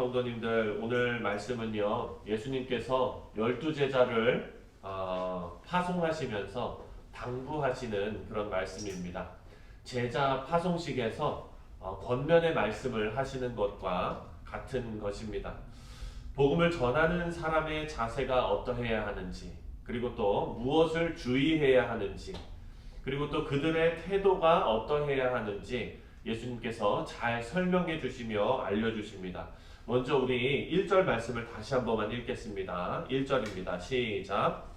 성도님들, 오늘 말씀은요, 예수님께서 열두 제자를 어, 파송하시면서 당부하시는 그런 말씀입니다. 제자 파송식에서 어, 권면의 말씀을 하시는 것과 같은 것입니다. 복음을 전하는 사람의 자세가 어떠해야 하는지, 그리고 또 무엇을 주의해야 하는지, 그리고 또 그들의 태도가 어떠해야 하는지 예수님께서 잘 설명해 주시며 알려주십니다. 먼저 우리 1절 말씀을 다시 한 번만 읽겠습니다. 1절입니다. 시작.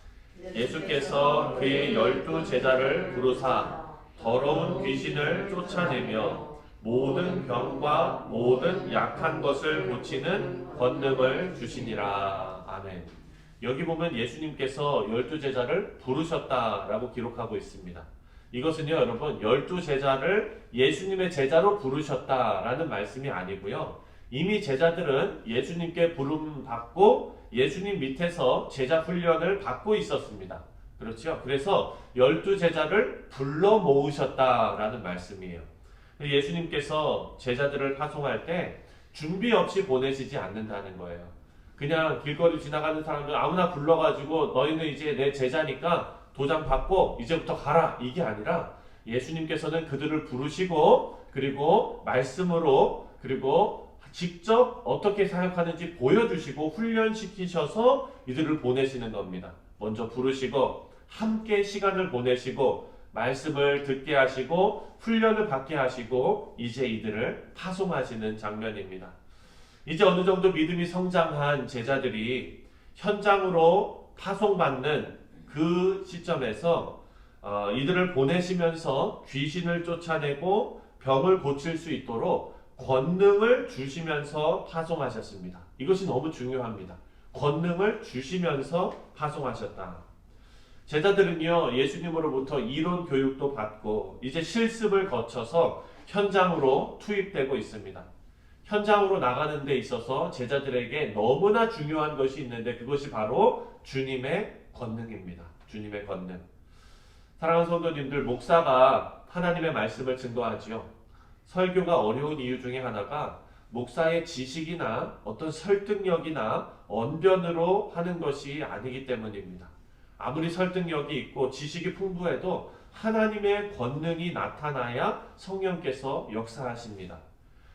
예수께서 그의 열두 제자를 부르사 더러운 귀신을 쫓아내며 모든 병과 모든 약한 것을 고치는 권능을 주시니라. 아멘. 여기 보면 예수님께서 열두 제자를 부르셨다라고 기록하고 있습니다. 이것은요, 여러분, 열두 제자를 예수님의 제자로 부르셨다라는 말씀이 아니고요. 이미 제자들은 예수님께 부름 받고 예수님 밑에서 제자 훈련을 받고 있었습니다. 그렇죠? 그래서 열두 제자를 불러 모으셨다라는 말씀이에요. 예수님께서 제자들을 파송할 때 준비 없이 보내시지 않는다는 거예요. 그냥 길거리 지나가는 사람들 아무나 불러가지고 너희는 이제 내 제자니까 도장 받고 이제부터 가라 이게 아니라 예수님께서는 그들을 부르시고 그리고 말씀으로 그리고 직접 어떻게 사역하는지 보여주시고 훈련시키셔서 이들을 보내시는 겁니다. 먼저 부르시고 함께 시간을 보내시고 말씀을 듣게 하시고 훈련을 받게 하시고 이제 이들을 파송하시는 장면입니다. 이제 어느 정도 믿음이 성장한 제자들이 현장으로 파송받는 그 시점에서 어, 이들을 보내시면서 귀신을 쫓아내고 병을 고칠 수 있도록 권능을 주시면서 파송하셨습니다. 이것이 너무 중요합니다. 권능을 주시면서 파송하셨다. 제자들은요, 예수님으로부터 이론 교육도 받고 이제 실습을 거쳐서 현장으로 투입되고 있습니다. 현장으로 나가는 데 있어서 제자들에게 너무나 중요한 것이 있는데 그것이 바로 주님의 권능입니다. 주님의 권능. 사랑하는 성도님들, 목사가 하나님의 말씀을 증거하지요. 설교가 어려운 이유 중에 하나가 목사의 지식이나 어떤 설득력이나 언변으로 하는 것이 아니기 때문입니다. 아무리 설득력이 있고 지식이 풍부해도 하나님의 권능이 나타나야 성령께서 역사하십니다.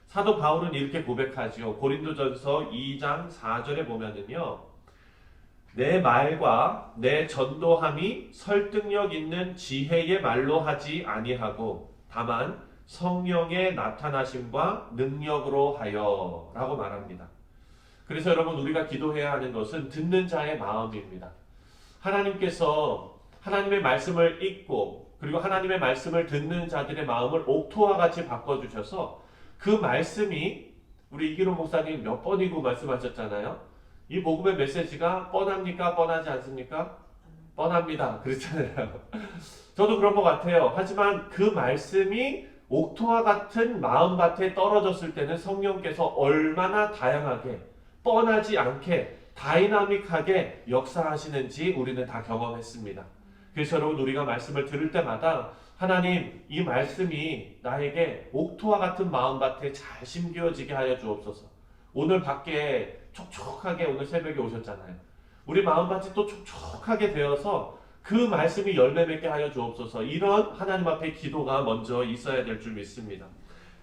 사도 바울은 이렇게 고백하지요. 고린도전서 2장 4절에 보면은요. 내 말과 내 전도함이 설득력 있는 지혜의 말로 하지 아니하고 다만 성령의 나타나심과 능력으로 하여 라고 말합니다. 그래서 여러분 우리가 기도해야 하는 것은 듣는 자의 마음입니다. 하나님께서 하나님의 말씀을 읽고 그리고 하나님의 말씀을 듣는 자들의 마음을 옥토와 같이 바꿔 주셔서 그 말씀이 우리 이기로 목사님 몇 번이고 말씀하셨잖아요. 이 복음의 메시지가 뻔합니까? 뻔하지 않습니까? 뻔합니다. 그렇잖아요. 저도 그런 것 같아요. 하지만 그 말씀이 옥토와 같은 마음밭에 떨어졌을 때는 성령께서 얼마나 다양하게 뻔하지 않게 다이나믹하게 역사하시는지 우리는 다 경험했습니다. 그래서 여러분 우리가 말씀을 들을 때마다 하나님 이 말씀이 나에게 옥토와 같은 마음밭에 잘 심겨지게 하여 주옵소서. 오늘 밖에 촉촉하게 오늘 새벽에 오셨잖아요. 우리 마음밭이 또 촉촉하게 되어서 그 말씀이 열매 맺게 하여 주옵소서. 이런 하나님 앞에 기도가 먼저 있어야 될 줄 믿습니다.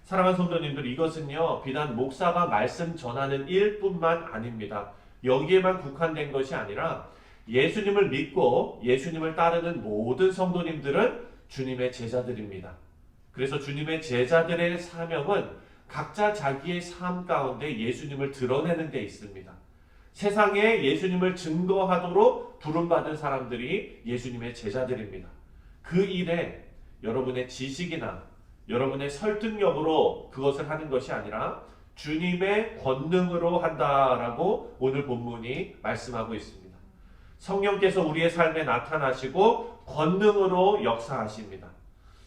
사랑하는 성도님들 이것은요 비단 목사가 말씀 전하는 일뿐만 아닙니다. 여기에만 국한된 것이 아니라 예수님을 믿고 예수님을 따르는 모든 성도님들은 주님의 제자들입니다. 그래서 주님의 제자들의 사명은 각자 자기의 삶 가운데 예수님을 드러내는 데 있습니다. 세상에 예수님을 증거하도록 부름받은 사람들이 예수님의 제자들입니다. 그 일에 여러분의 지식이나 여러분의 설득력으로 그것을 하는 것이 아니라 주님의 권능으로 한다라고 오늘 본문이 말씀하고 있습니다. 성령께서 우리의 삶에 나타나시고 권능으로 역사하십니다.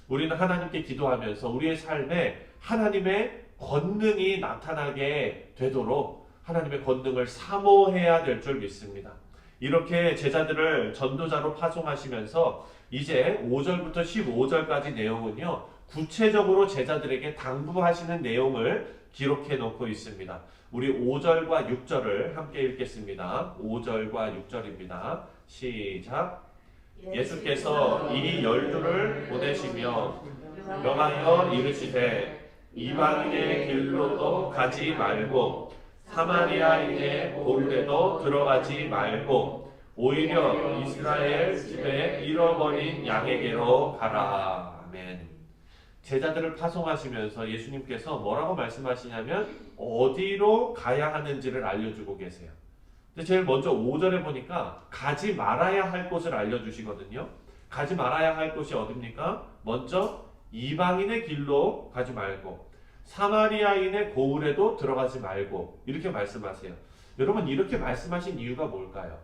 우리는 하나님께 기도하면서 우리의 삶에 하나님의 권능이 나타나게 되도록 하나님의 권능을 사모해야 될 줄 믿습니다. 이렇게 제자들을 전도자로 파송하시면서 이제 5절부터 15절까지 내용은요. 구체적으로 제자들에게 당부하시는 내용을 기록해 놓고 있습니다. 우리 5절과 6절을 함께 읽겠습니다. 5절과 6절입니다. 시작. 예수께서 이 열두를 보내시며 명하여 이르시되 이방인의 길로도 가지 말고 사마리아인의 고르에도 들어가지 말고 오히려 이스라엘 집에 잃어버린 양에게로 가라. 아멘. 제자들을 파송하시면서 예수님께서 뭐라고 말씀하시냐면 어디로 가야 하는지를 알려주고 계세요. 근데 제일 먼저 5절에 보니까 가지 말아야 할 곳을 알려주시거든요. 가지 말아야 할 곳이 어딥니까? 먼저 이방인의 길로 가지 말고 사마리아인의 고을에도 들어가지 말고 이렇게 말씀하세요. 여러분 이렇게 말씀하신 이유가 뭘까요?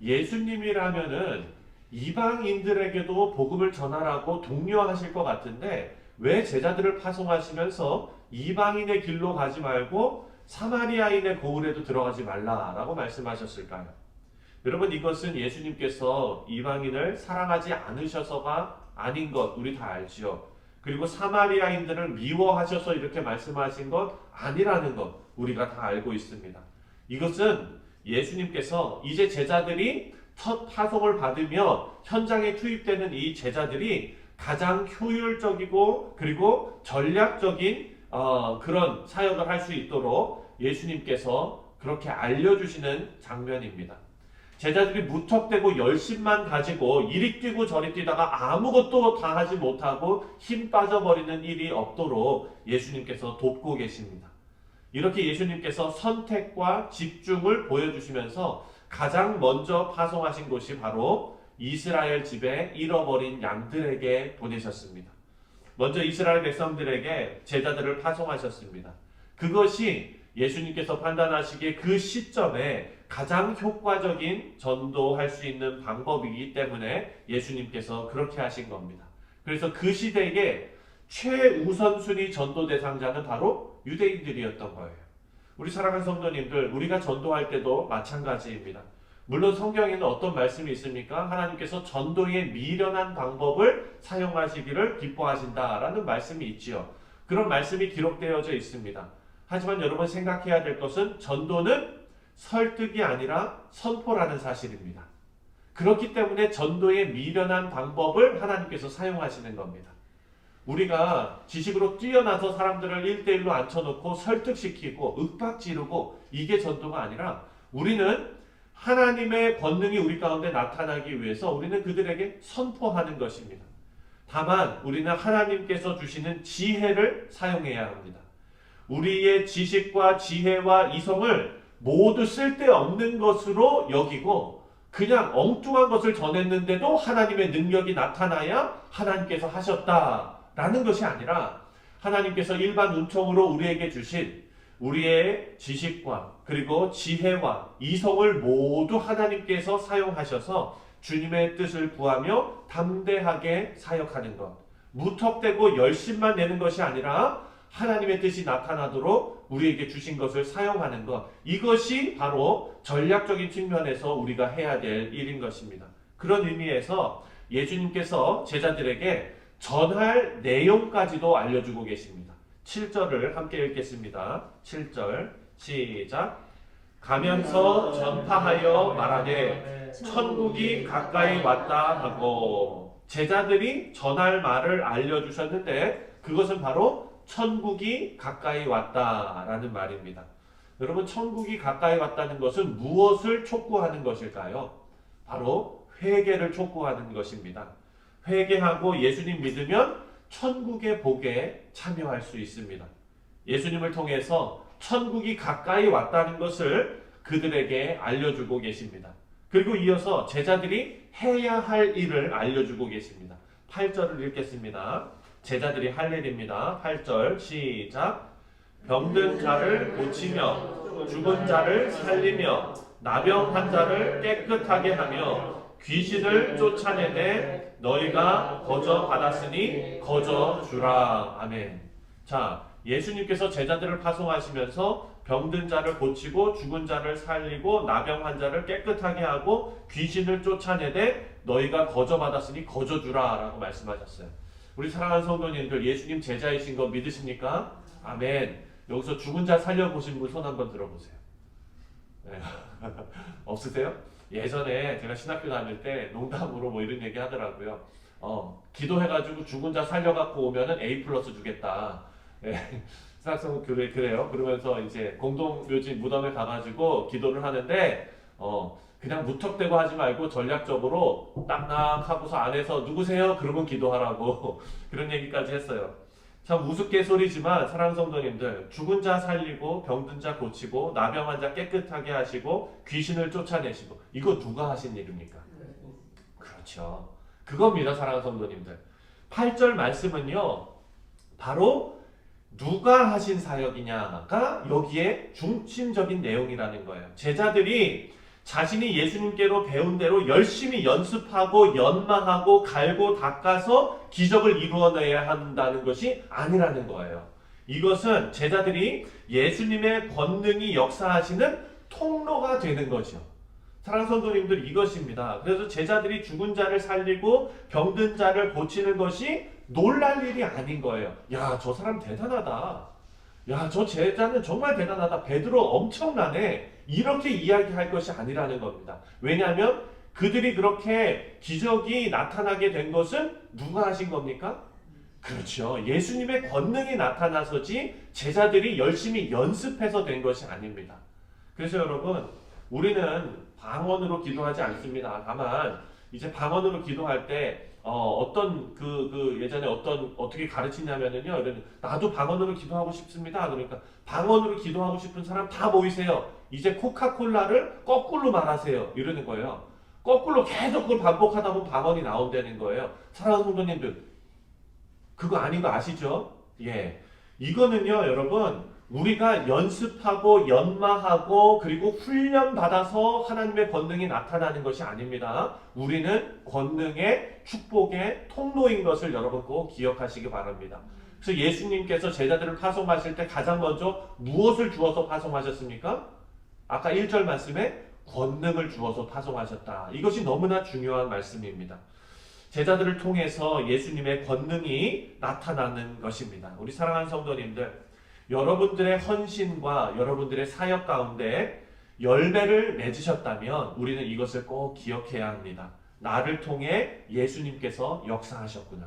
예수님이라면은 이방인들에게도 복음을 전하라고 독려하실 것 같은데 왜 제자들을 파송하시면서 이방인의 길로 가지 말고 사마리아인의 고을에도 들어가지 말라라고 말씀하셨을까요? 여러분 이것은 예수님께서 이방인을 사랑하지 않으셔서가 아닌 것 우리 다 알지요. 그리고 사마리아인들을 미워하셔서 이렇게 말씀하신 것 아니라는 것 우리가 다 알고 있습니다. 이것은 예수님께서 이제 제자들이 첫 파송을 받으며 현장에 투입되는 이 제자들이 가장 효율적이고 그리고 전략적인 어, 그런 사역을 할 수 있도록 예수님께서 그렇게 알려주시는 장면입니다. 제자들이 무턱대고 열심만 가지고 이리 뛰고 저리 뛰다가 아무것도 다 하지 못하고 힘 빠져버리는 일이 없도록 예수님께서 돕고 계십니다. 이렇게 예수님께서 선택과 집중을 보여주시면서 가장 먼저 파송하신 곳이 바로 이스라엘 집에 잃어버린 양들에게 보내셨습니다. 먼저 이스라엘 백성들에게 제자들을 파송하셨습니다. 그것이 예수님께서 판단하시기에 그 시점에 가장 효과적인 전도할 수 있는 방법이기 때문에 예수님께서 그렇게 하신 겁니다. 그래서 그 시대에 최우선순위 전도 대상자는 바로 유대인들이었던 거예요. 우리 사랑하는 성도님들, 우리가 전도할 때도 마찬가지입니다. 물론 성경에는 어떤 말씀이 있습니까? 하나님께서 전도의 미련한 방법을 사용하시기를 기뻐하신다라는 말씀이 있지요. 그런 말씀이 기록되어져 있습니다. 하지만 여러분 생각해야 될 것은 전도는 설득이 아니라 선포라는 사실입니다. 그렇기 때문에 전도의 미련한 방법을 하나님께서 사용하시는 겁니다. 우리가 지식으로 뛰어나서 사람들을 1대1로 앉혀놓고 설득시키고 윽박 지르고 이게 전도가 아니라 우리는 하나님의 권능이 우리 가운데 나타나기 위해서 우리는 그들에게 선포하는 것입니다. 다만 우리는 하나님께서 주시는 지혜를 사용해야 합니다. 우리의 지식과 지혜와 이성을 모두 쓸데없는 것으로 여기고 그냥 엉뚱한 것을 전했는데도 하나님의 능력이 나타나야 하나님께서 하셨다라는 것이 아니라 하나님께서 일반 은총으로 우리에게 주신 우리의 지식과 그리고 지혜와 이성을 모두 하나님께서 사용하셔서 주님의 뜻을 구하며 담대하게 사역하는 것. 무턱대고 열심만 내는 것이 아니라 하나님의 뜻이 나타나도록 우리에게 주신 것을 사용하는 것. 이것이 바로 전략적인 측면에서 우리가 해야 될 일인 것입니다. 그런 의미에서 예수님께서 제자들에게 전할 내용까지도 알려주고 계십니다. 7절을 함께 읽겠습니다. 7절 시작. 가면서 전파하여 말하되 천국이 가까이 왔다 하고 제자들이 전할 말을 알려주셨는데 그것은 바로 천국이 가까이 왔다라는 말입니다. 여러분 천국이 가까이 왔다는 것은 무엇을 촉구하는 것일까요? 바로 회개를 촉구하는 것입니다. 회개하고 예수님 믿으면 천국의 복에 참여할 수 있습니다. 예수님을 통해서 천국이 가까이 왔다는 것을 그들에게 알려주고 계십니다. 그리고 이어서 제자들이 해야 할 일을 알려주고 계십니다. 8절을 읽겠습니다. 제자들이 할 일입니다. 8절 시작. 병든 자를 고치며 죽은 자를 살리며 나병한 자를 깨끗하게 하며 귀신을 쫓아내되 너희가 거저 받았으니 거저 주라. 아멘. 자, 예수님께서 제자들을 파송하시면서 병든 자를 고치고 죽은 자를 살리고 나병 환자를 깨끗하게 하고 귀신을 쫓아내되 너희가 거저 받았으니 거저 주라라고 말씀하셨어요. 우리 사랑하는 성도님들 예수님 제자이신 거 믿으십니까? 아멘. 여기서 죽은 자 살려보신 분 손 한번 들어보세요. 네. 없으세요? 예전에 제가 신학교 다닐 때 농담으로 뭐 이런 얘기 하더라고요. 어, 기도해가지고 죽은 자 살려갖고 오면은 A 플러스 주겠다. 네. 신학성 교회 그래요. 그러면서 이제 공동묘지 무덤에 가가지고 기도를 하는데 어, 그냥 무턱대고 하지 말고 전략적으로 딱딱 하고서 안에서 누구세요? 그러면 기도하라고 그런 얘기까지 했어요. 참 우스갯소리지만 사랑하는 성도님들 죽은 자 살리고 병든 자 고치고 나병한 자 깨끗하게 하시고 귀신을 쫓아내시고 이거 누가 하신 일입니까? 그렇죠. 그겁니다 사랑하는 성도님들 8절 말씀은요 바로 누가 하신 사역이냐가 여기에 중심적인 내용이라는 거예요 제자들이 자신이 예수님께로 배운 대로 열심히 연습하고 연마하고 갈고 닦아서 기적을 이루어내야 한다는 것이 아니라는 거예요. 이것은 제자들이 예수님의 권능이 역사하시는 통로가 되는 거죠. 사랑하는 성도님들 이것입니다. 그래서 제자들이 죽은 자를 살리고 병든 자를 고치는 것이 놀랄 일이 아닌 거예요. 야, 저 사람 대단하다. 야, 저 제자는 정말 대단하다. 베드로 엄청나네. 이렇게 이야기할 것이 아니라는 겁니다. 왜냐하면 그들이 그렇게 기적이 나타나게 된 것은 누가 하신 겁니까? 그렇죠. 예수님의 권능이 나타나서지 제자들이 열심히 연습해서 된 것이 아닙니다. 그래서 여러분, 우리는 방언으로 기도하지 않습니다. 다만, 이제 방언으로 기도할 때, 어, 떤 그, 그 예전에 어떤, 어떻게 가르치냐면은요, 이런, 나도 방언으로 기도하고 싶습니다. 그러니까, 방언으로 기도하고 싶은 사람 다 모이세요. 이제 코카콜라를 거꾸로 말하세요. 이러는 거예요. 거꾸로 계속 그걸 반복하다 보면 방언이 나온다는 거예요. 사랑하는 성도님들, 그거 아닌 거 아시죠? 예. 이거는요, 여러분, 우리가 연습하고 연마하고 그리고 훈련 받아서 하나님의 권능이 나타나는 것이 아닙니다. 우리는 권능의 축복의 통로인 것을 여러분 꼭 기억하시기 바랍니다. 그래서 예수님께서 제자들을 파송하실 때 가장 먼저 무엇을 주어서 파송하셨습니까? 아까 1절 말씀에 권능을 주어서 파송하셨다. 이것이 너무나 중요한 말씀입니다. 제자들을 통해서 예수님의 권능이 나타나는 것입니다. 우리 사랑하는 성도님들, 여러분들의 헌신과 여러분들의 사역 가운데 열매를 맺으셨다면 우리는 이것을 꼭 기억해야 합니다. 나를 통해 예수님께서 역사하셨구나.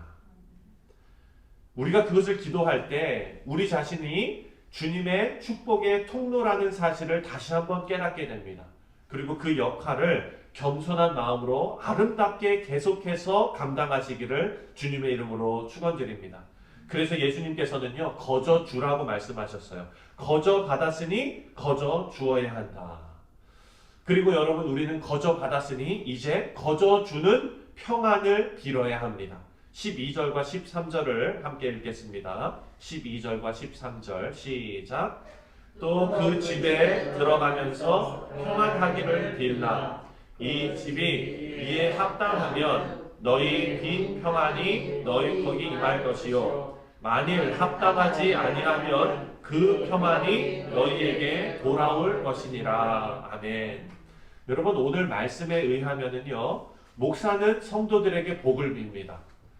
우리가 그것을 기도할 때 우리 자신이 주님의 축복의 통로라는 사실을 다시 한번 깨닫게 됩니다. 그리고 그 역할을 겸손한 마음으로 아름답게 계속해서 감당하시기를 주님의 이름으로 축원드립니다. 그래서 예수님께서는요 거저 주라고 말씀하셨어요. 거저 받았으니 거저 주어야 한다. 그리고 여러분 우리는 거저 받았으니 이제 거저 주는 평안을 빌어야 합니다. 12절과 13절을 함께 읽겠습니다. 12절과 13절 시작. 또 그 집에 들어가면서 평안하기를 빌라. 이 집이 이에 합당하면 너희 빈 평안이 너희 거기 임할 것이요. 만일 합당하지 아니하면 그 평안이 너희에게 돌아올 것이니라. 아멘. 여러분 오늘 말씀에 의하면은요. 목사는 성도들에게 복을 빕니다.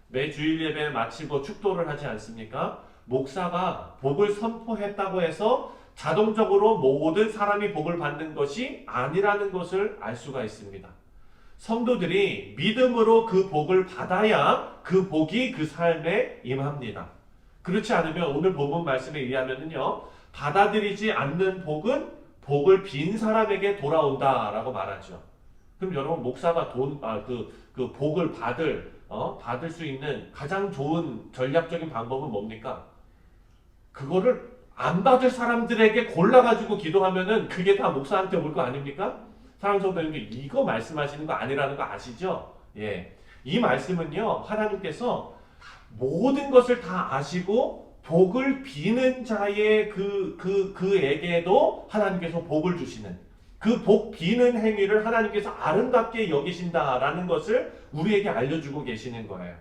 매 주일 예배 마치고 축도를 하지 않습니까? 목사가 복을 선포했다고 해서 자동적으로 모든 사람이 복을 받는 것이 아니라는 것을 알 수가 있습니다. 성도들이 믿음으로 그 복을 받아야 그 복이 그 삶에 임합니다. 그렇지 않으면 오늘 본문 말씀에 의하면요. 받아들이지 않는 복은 복을 빈 사람에게 돌아온다라고 말하죠. 그럼 여러분 목사가 돈, 아, 그, 그 복을 받을, 어, 받을 수 있는 가장 좋은 전략적인 방법은 뭡니까? 그거를 안 받을 사람들에게 골라가지고 기도하면은 그게 다 목사한테 올 거 아닙니까? 사랑 성도님들 이거 말씀하시는 거 아니라는 거 아시죠? 예. 이 말씀은요, 하나님께서 모든 것을 다 아시고 복을 비는 자의 그, 그, 그에게도 하나님께서 복을 주시는 그 복 비는 행위를 하나님께서 아름답게 여기신다라는 것을 우리에게 알려주고 계시는 거예요.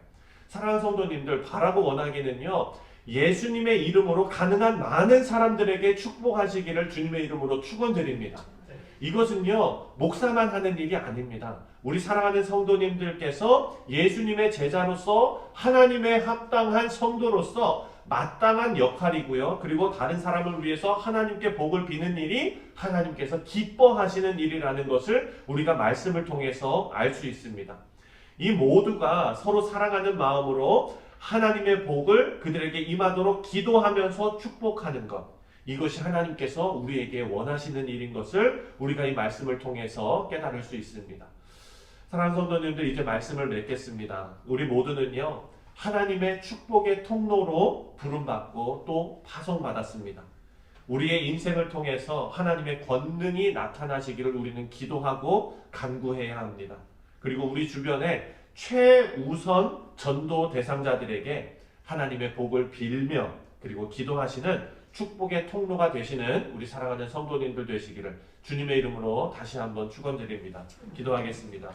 사랑하는 성도님들, 바라고 원하기는요, 예수님의 이름으로 가능한 많은 사람들에게 축복하시기를 주님의 이름으로 축원드립니다. 이것은요, 목사만 하는 일이 아닙니다. 우리 사랑하는 성도님들께서 예수님의 제자로서 하나님의 합당한 성도로서 마땅한 역할이고요. 그리고 다른 사람을 위해서 하나님께 복을 비는 일이 하나님께서 기뻐하시는 일이라는 것을 우리가 말씀을 통해서 알 수 있습니다. 이 모두가 서로 사랑하는 마음으로 하나님의 복을 그들에게 임하도록 기도하면서 축복하는 것. 이것이 하나님께서 우리에게 원하시는 일인 것을 우리가 이 말씀을 통해서 깨달을 수 있습니다. 사랑하는 성도님들 이제 말씀을 맺겠습니다. 우리 모두는요. 하나님의 축복의 통로로 부름받고 또 파송받았습니다. 우리의 인생을 통해서 하나님의 권능이 나타나시기를 우리는 기도하고 간구해야 합니다. 그리고 우리 주변에 최우선 전도 대상자들에게 하나님의 복을 빌며 그리고 기도하시는 축복의 통로가 되시는 우리 사랑하는 성도님들 되시기를 주님의 이름으로 다시 한번 축원드립니다. 기도하겠습니다.